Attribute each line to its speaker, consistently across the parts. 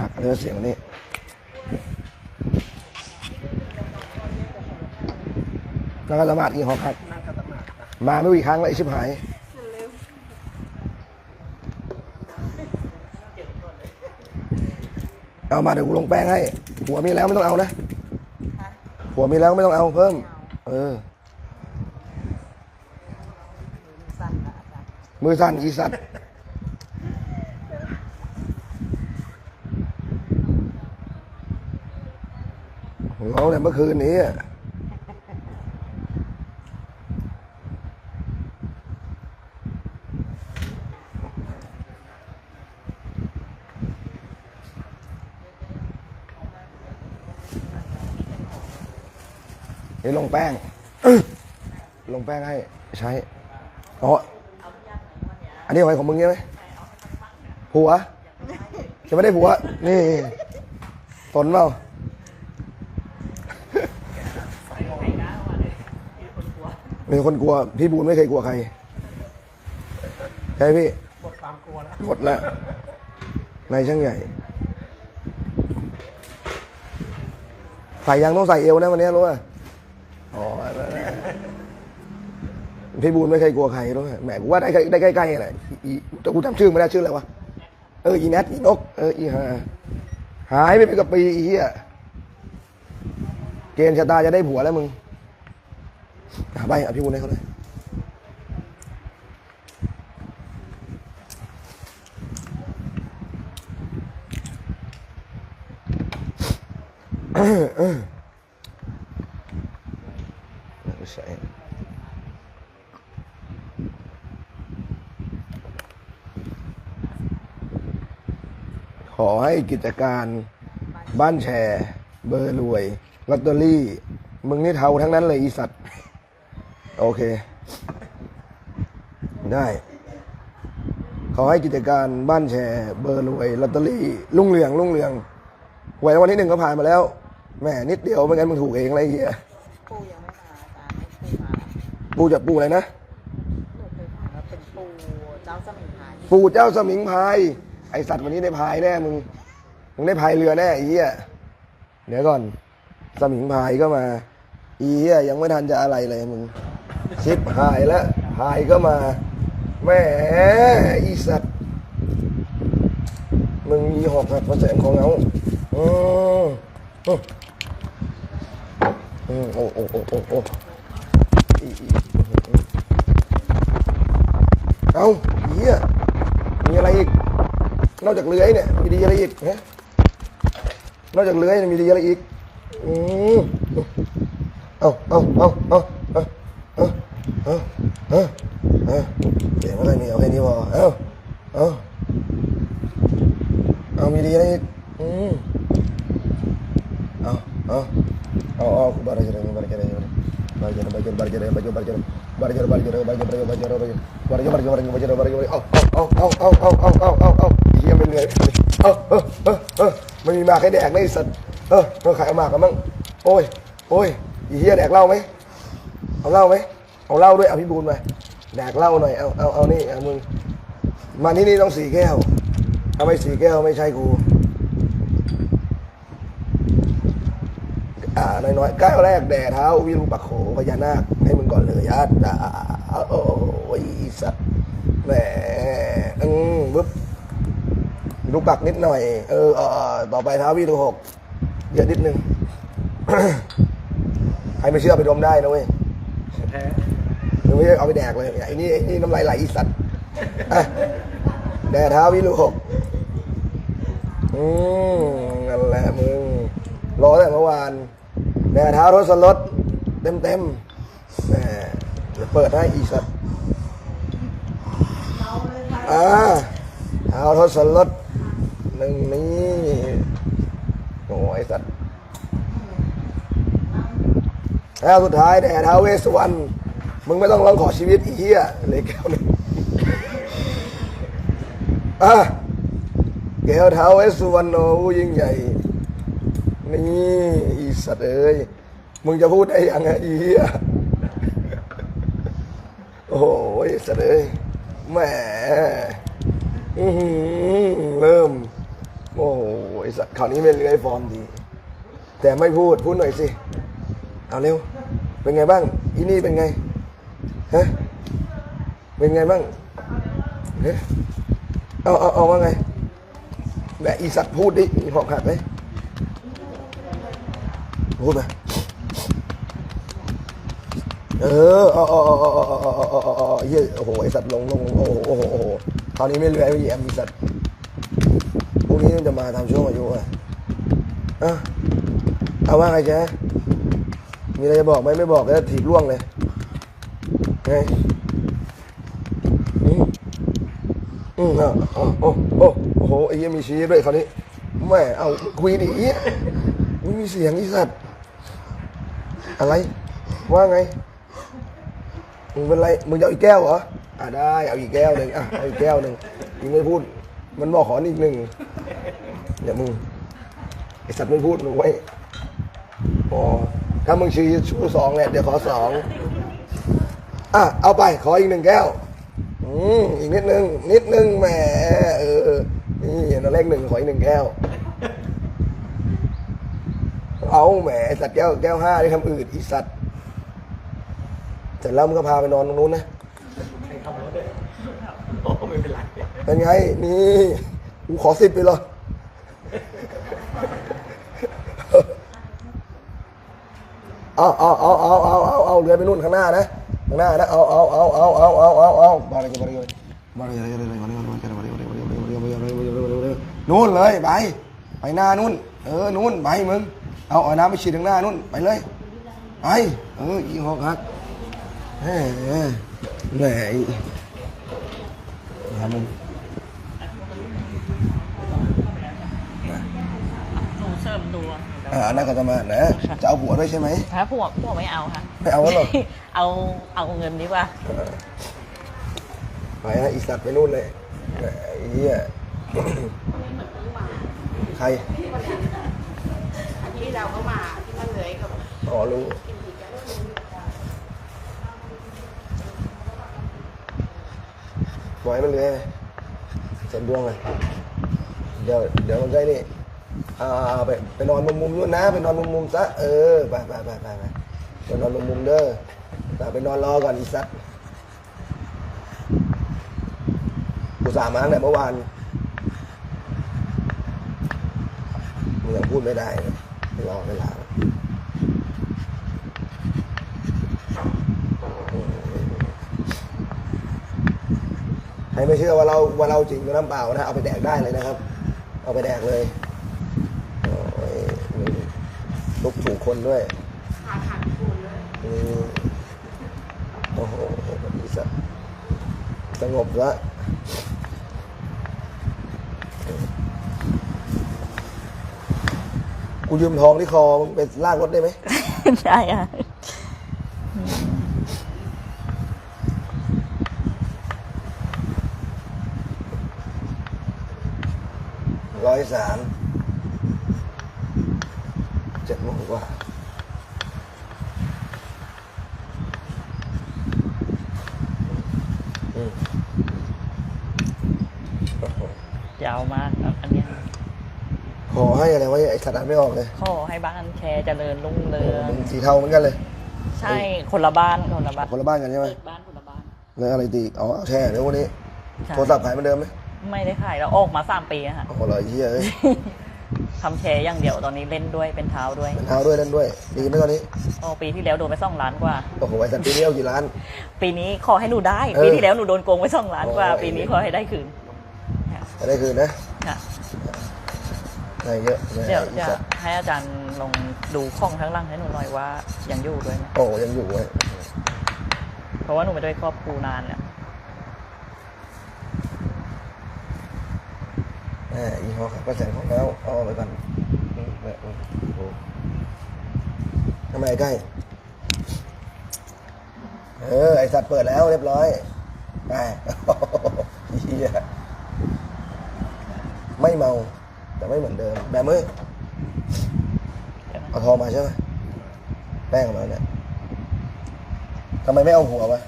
Speaker 1: หักเนื้อเสียงนี้นั่งละหมาดอีกหอกครับ
Speaker 2: มา
Speaker 1: ไม่กี่ครั้งเลยชิบหายเอามาเดี๋ยวกูลงแป้งให้ หัวมีแล้วไม่ต้องเอานะ หัวมีแล้วไม่ต้องเอาเพิ่ม เออ มือสั่นอีสัตว์ ของน้องเนี่ยเมื่อคืนนี้นี่ลงแป้ง ลงแป้งให้ใช้อาออันนี้ไว้ของมึงใช่ไหมผัวจะไม่ได้ผัว นี่สนเปล่า เป็คนกลัว พี่บูนไม่เคยกลัวใครใช่พี่
Speaker 2: หมดความกลัวแล้ว
Speaker 1: หมดแล้วนายช่างใหญ่ ใส่ยังต้องใส่เอวนะวันนี้รู้ป่ะอ๋อพี่บูนไม่เคยกลัวใครรู้ไหมแหมกูว่าได้ได้ใกล้ๆแหละแต่กูจำชื่อไม่ได้ชื่ออะไรวะเอออีนัทอีนกเอออีฮาหายไปเป็นกับปีอีอะเกณฑ์ชะตาจะได้ผัวแล้วมึง หาใบพี่บุญให้เขาหน่อยใส่ขอให้กิจการบ้านแชร์ เบอร์รวยลอตเตอรี่ มึงนี่เทาทั้งนั้นเลยอีสัตว์ โอเค ได้ขอให้กิจการบ้านแชร์เบอร์รวยลอตเตอรี่ลุ่งเรืองลุ่งเรืองหวยวันที่หนึ่งก็ผ่านมาแล้วแหมนิดเดียวไม่งั้นมึงถูกเองอะไรเงี้ย
Speaker 3: ปูยังไม่มาตาไม่ปูมา
Speaker 1: ปูจากปูอะไรนะ
Speaker 3: ปูเจ้าสมิงพาย
Speaker 1: ปูเจ้าสมิงพายไอสัตว์วันนี้ได้พายแน่มึงมึงได้พายเรือแน่อ้เหี้ยเดี๋ยวก่อนสมิงพายก็มาอีเหี้ยังไม่ทันจะอะไรเลยมึง ชิปหายแล้วหายก็มาแม่อีสัตว์มึงมีหอกหักกระแสงของเงาโอ้โอ้โอ้โอ้โอ้โอ้เอาเฮียมีอะไรอีก นอกจากเลื้อยเนี่ย มีดีอะไรอีกฮะนอกจากเลื้อยมีดีอะไรอีกอืมเอาเอาเอาเอา เอามีดีอะไรอีกอืมเอาเอาเอาเอาบาร์เจริญบาร์เจริญบาร์เจริญบาร์เจริญบาร์เจริญบาร์เจริญบาร์เจริญาร์เจริญบาร์เจริญาร์เจริญบาร์เจริญาร์เจริญบาร์เจริาร์เบาร์เจริาร์เบาร์เจริาร์เบาร์เจริาร์เบาร์เจริาร์เบาร์เจริาร์เบาร์เจริาร์เบาร์เจริาร์เจาร์เจาร์เจาร์เจาร์เจาร์เจาร์เจาร์เจาร์เจาร์เจาร์เจริญบาร์เจาร์เจาร์เจาร์เจาร์เจริาร์เจริาร์เจริญบาร์เจริาร์เริญาร์เจริญบาวอ้จริญบาร์เจริญบาร์เจริญบาร์เจาร์เจริญบาร์เจาร์เจริญบาร์เจาร์เจริญบาร์เจริาร์เจริญาร์เจาร์เจริญบาร์เจาร์เจาร์เจริญบาร์เจริญบาร์ ถ้าไม่สี่แก้วไม่ใช่กูอ่าน้อยๆก้าวแรกแด่เท้าวิรูปักโขพญานาคให้มึงก่อนเลยอาอ่าโอ้ยสัตว์แหมอืมปึ๊บวิรูปักนิดหน่อย เออเออต่อไปเท้าวิรูหกเยอะนิดนึงใครไม่เชื่อไปดมได้นะเว้ย
Speaker 2: แท้
Speaker 1: มึงไม่ใช่เอาไปแดกเลยไอ้นี่ไอ้นี่น้ำลายไหลอีสัตว์อะ แด่เท้าวิรูกอืมนั่นแหละมึงรอแต่เมื่อวานแด่เท้าทศรถเต็มเต็มแหมเดี๋ยวเปิดให้อีสัตว์อ่าเท้าทศรถหนึ่งนี้โอ้ยสัตว์แล้วสุดท้ายแด่เท้าเวสวรรณมึงไม่ต้องร้องขอชีวิตอีเหี้ยเลยแก้วหนึง อะแก้วเท้าเวสสุวรรณโอ้ยิ่งใหญ่ นี่อีสัตว์เอ้ย มึงจะพูดได้ยังไงอีเหี้ยโอ้โหอ้สัตว์เอ้ยแหมอื้อหือเริ่ม โอ้โหอ้สัตว์คราวนี้ไม่เลื้อยฟอร์มดี แต่ไม่พูด พูดหน่อยสิ เอาเร็ว เป็นไงบ้าง อีนี่เป็นไง ฮะ เป็นไงบ้างเฮ้ เอาเอาเอาว่าไงแหมอีสัตว์พูดดิมีหอกหักไหมพูดมาเออโอ้โหโอ้โหไอสัตว์ลงลงโอ้โหโอ้โหโอ้โหคราวนี้ไม่เลื้อยไม่เหยียมีสัตว์พวกนี้จะมาทำช่วงอายุอะอะเอาว่าไงจ๊มีอะไรจะบอกไหมไม่บอกแล้วถีบล่วงเลยไง อืมอะอ๋อโอ้โอ้โอ้โหไอ้เหี้ยมีชี้ด้วยคราวนี้แม่เอาคุยดิเหี้ยไม่มีเสียงอีสัตว์อะไร ว่าไงมึงเป็นไรมึงจะเอาอีกแก้วเหรออะได้เอาอีกแก้วหนึ่งอะเอาอีกแก้วหนึ่งมึงไม่พูด มันบอกขออีกหนึ่งเดี๋ยวมึงไอสัตว์ไม่พูดมึงไว้อ๋อถ้ามึงชี้ชูสองเนี่ยเดี๋ยวขอสองอะเอาไปขออีกหนึ่งแก้ว อืมอีกนิดนึง นิดนึงแหมเออเออนี่เราเลขหนึ่งขออีกหนึ่งแก้ว เอาแหมไอ้สัตว์แก้วแก้วห้าได้คำอื่นอีสัตว์เสร็จแล้วมึงก็พาไปนอนตรงนู้นนะ
Speaker 2: โอ้ไม่เป็นไร
Speaker 1: เป็นไง นี่กูขอสิบไปเลยเอาเอาเอาเอาเอาเอาเอาเรือไปนู่นข้างหน้านะ ข้างหน้านะเอาเอาเอาเอาเอาเอาเอาเอามาเลยมาเลยมาเลยมาเลยมาเลยมาเลยมาเลยมาเลยมาเลยมาเลยมาเลยมาเลยมาเลยมาเลยนู่นเลยไปไปหน้านู่นเออนู่นไปมึงเอาเอาน้ำไปฉีดทางหน้านู่นไปเลยไปเอออีหอกฮักแหมแหมหามึง
Speaker 3: หนูเสริมดวง
Speaker 1: อ่าน่าก็จะมานะจะเอาหัวด้วยใช่ไหม
Speaker 3: ฮะพวกพวกไม่เอาค่ะ
Speaker 1: ไม่เอาแล้วเหรอ
Speaker 3: เอาเอาเงินดีกว่า
Speaker 1: ไปฮะอีสัตว์ไปนู่นเลยไอ้เหี้ยใคร
Speaker 4: ที่เราก็มาที่มันเลยกับ
Speaker 1: อ๋อรู้ ปล่อยมันเลยไหมเสร็จดวงเลย เดี๋ยว เดี๋ยวมันใกล้นี่ อ่าไปไปนอนมุมมุมนู่นนะ ไปนอนมุมมุมซะเออไปไปไปไปไปไปนอนมุมมุมเด้อแต่ไปนอนรอก่อนอีสัตกูสามาตั้งแต่เมื่อวานมึงยังพูดไม่ได้เลยไปรอเวลาใครไม่เชื่อว่าเราว่าเราจริงกับน้ำเปล่านะเอาไปแดกได้เลยนะครับ เอาไปแดกเลยโอ้ยนี่ลุก ถูกคนด้วย
Speaker 4: ขาขาดคุณเลย
Speaker 1: นี่โอ้โหอีสัตว์สงบละกูยืมทองที่คอมึงไปลากรถได้ไหม
Speaker 3: ได้ค่ะ
Speaker 1: ร้อยสาม เจ็ดโมงกว่าอืมโอ้โห
Speaker 3: ยาวมากครับอันเนี้ย
Speaker 1: ขอให้อะไรวะไอ้สัตว์อ่านไม่ออกเลย
Speaker 3: ขอให้บ้านแชร์เจริญรุ่งเรือง
Speaker 1: มึงสีเทาเหมือนกันเลย
Speaker 3: ใช่คนละบ้านคนละบ้าน
Speaker 1: คนละบ้านกันใช่ไหม
Speaker 3: เปิดบ้านคนละบ้าน
Speaker 1: แล้วอะไรตีอ๋อเอาแช่เดี๋ยววันนี้
Speaker 3: ใช่
Speaker 1: โทรศัพท์ขายเหมือนเดิมไหม
Speaker 3: ไม่ได้ขายแล้วออกมาสามปีอะค่ะ
Speaker 1: โอ้โหเลยเฮียเอ้ย
Speaker 3: ทำแชร์อย่างเดียวตอนนี้เล่นด้วยเป็นเท้าด้วย
Speaker 1: เป็นเท้าด้วยเล่นด้วยดีไหมตอนนี้
Speaker 3: โอ้ปีที่แล้วโดนไปสองล้านกว่า
Speaker 1: โอ้โหไอ้สัตว์ปีนี้เอากี่ล้าน
Speaker 3: ปีนี้ขอให้หนูได้
Speaker 1: เออ
Speaker 3: ปีที่แล้วหนูโดนโกงไปสองล้านกว่า
Speaker 1: โอ้ย
Speaker 3: ปีนี้ขอให้ได้คืนค่ะ
Speaker 1: จะได้คืนนะ
Speaker 3: ค่ะ
Speaker 1: ได้เยอะนะ
Speaker 3: เดี๋ยว
Speaker 1: ไอ้
Speaker 3: จะ
Speaker 1: สัตว์
Speaker 3: ให้อาจารย์ลองดูข้องทั้างล่างให้หนูหน่อยว่ายังอยู่ด้วยไหม
Speaker 1: โอ้ยังอยู่เว้ย
Speaker 3: เพราะว่าหนูไปด้วยครอบครูนานเนี่ย
Speaker 1: แหมอีหอขับก็ใส่ของแล้วเอาไปก่อนอืมเนี่ยอืมโอ้โหทำไมใกล้ เออ ไอสัตว์เปิดแล้วเรียบร้อยไปเฮียไม่เมา แต่ไม่เหมือนเดิม แบบมือเอาทองมาใช่ไหมแป้งมาเนี่ยทำไมไม่เอาหัววะ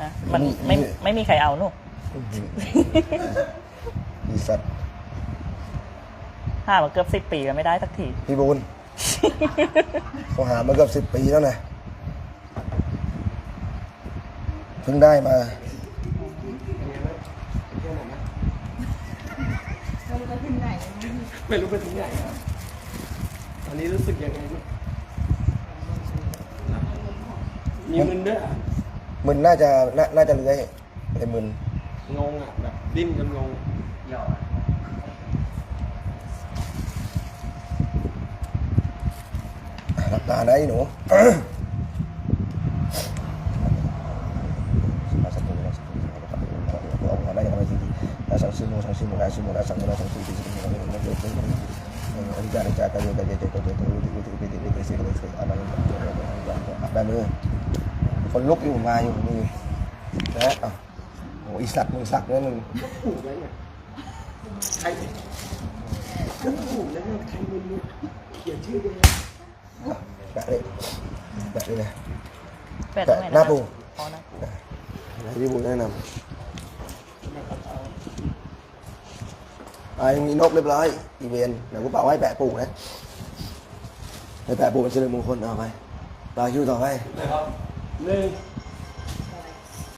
Speaker 3: นะมัน
Speaker 1: มี
Speaker 3: ไม่
Speaker 1: มี
Speaker 3: ไม่มีใครเอาหนู
Speaker 1: อื้อหืออีสัตว์
Speaker 3: หามาเกือบสิบปีก็ไม่ได้สักที
Speaker 1: พี่บูล เขาหามาเกือบสิบปีแล้วนะเพิ่งได้มา
Speaker 2: ไม่รู้ไปถึงไหนครับตอนนี้รู้สึกยังไงบ้างมีมึนด้วยอะ
Speaker 1: มึนน่าจะน่าน่าจะเลื้อยแต่มึน
Speaker 2: งงอะแบบดิ้นจนงง
Speaker 1: ห ลับตาได้หนูแบบมือคนลุกอยู่มาอยู่นี่นะอะโอ้อีสัตว์มึงสักเนี่ยมึง
Speaker 2: ถูกแล้วเนี่ยใครก็ถูกแล้วใครมึนเนี่ยเขียนชื่อด้วย นะ
Speaker 1: แบบนี้แบบนี้เลย
Speaker 3: แปดตรงไหน
Speaker 1: หน้าปู
Speaker 3: อ๋อหน้าปู
Speaker 1: ให้พี่บุญแนะนำอ่ายังมีนกเรียบร้อยอีเวนต์เดี๋ยวกูเป่าให้แปะปูนะให้แปะปูเป็นสิริมงคลเอาไปต่อคิวต่อไป
Speaker 2: นะครับหนึ่ง